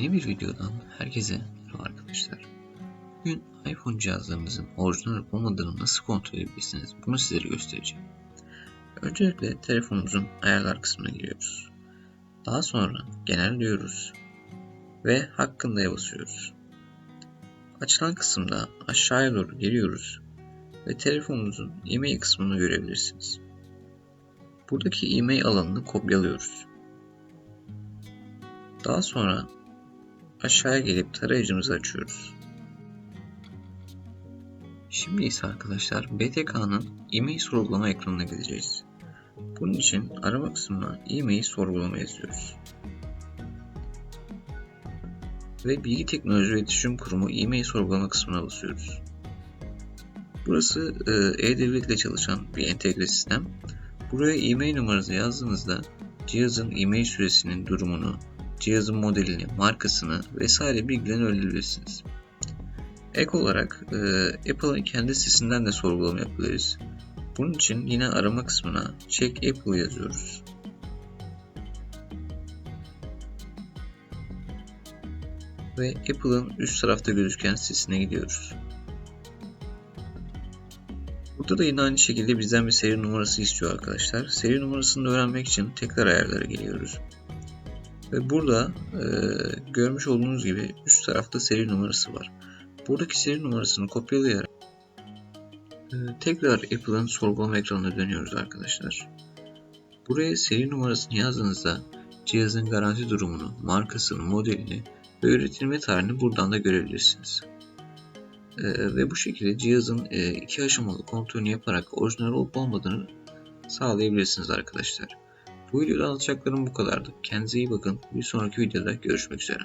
Yeni bir videodan herkese merhaba arkadaşlar. Bugün iPhone cihazlarınızın orijinal olmadığını nasıl kontrol edebilirsiniz bunu sizlere göstereceğim. Öncelikle telefonumuzun ayarlar kısmına giriyoruz. Daha sonra genel diyoruz ve hakkında'ya basıyoruz. Açılan kısımda aşağıya doğru geliyoruz ve telefonunuzun e-mail kısmını görebilirsiniz. Buradaki e-mail alanını kopyalıyoruz. Daha sonra aşağıya gelip tarayıcımızı açıyoruz. Şimdi ise arkadaşlar BTK'nın e-mail sorgulama ekranına gideceğiz. Bunun için arama kısmına e-mail sorgulama yazıyoruz. Ve Bilgi Teknoloji ve İletişim Kurumu e-mail sorgulama kısmına basıyoruz. Burası e, e-devlet ile çalışan bir entegre sistem. Buraya e-mail numaranızı yazdığınızda cihazın e-mail süresinin durumunu, cihazın modelini, markasını vesaire bilgilerini öğrenebilirsiniz. Ek olarak e, Apple'ın kendi sitesinden de sorgulama yapabiliriz. Bunun için yine arama kısmına Check Apple yazıyoruz. Ve Apple'ın üst tarafta gözüken sitesine gidiyoruz. Burada da yine aynı şekilde bizden bir seri numarası istiyor arkadaşlar. Seri numarasını öğrenmek için tekrar ayarlara geliyoruz. Ve burada e, görmüş olduğunuz gibi üst tarafta seri numarası var. Buradaki seri numarasını kopyalayarak e, tekrar Apple'ın sorgulama ekranına dönüyoruz arkadaşlar. Buraya seri numarasını yazdığınızda cihazın garanti durumunu, markasını, modelini ve üretilme tarihini buradan da görebilirsiniz. E, ve bu şekilde cihazın e, iki aşamalı kontrolünü yaparak orijinal olup olmadığını sağlayabilirsiniz arkadaşlar. Bu videoda anlatacaklarım bu kadardı. Kendinize iyi bakın. Bir sonraki videoda görüşmek üzere.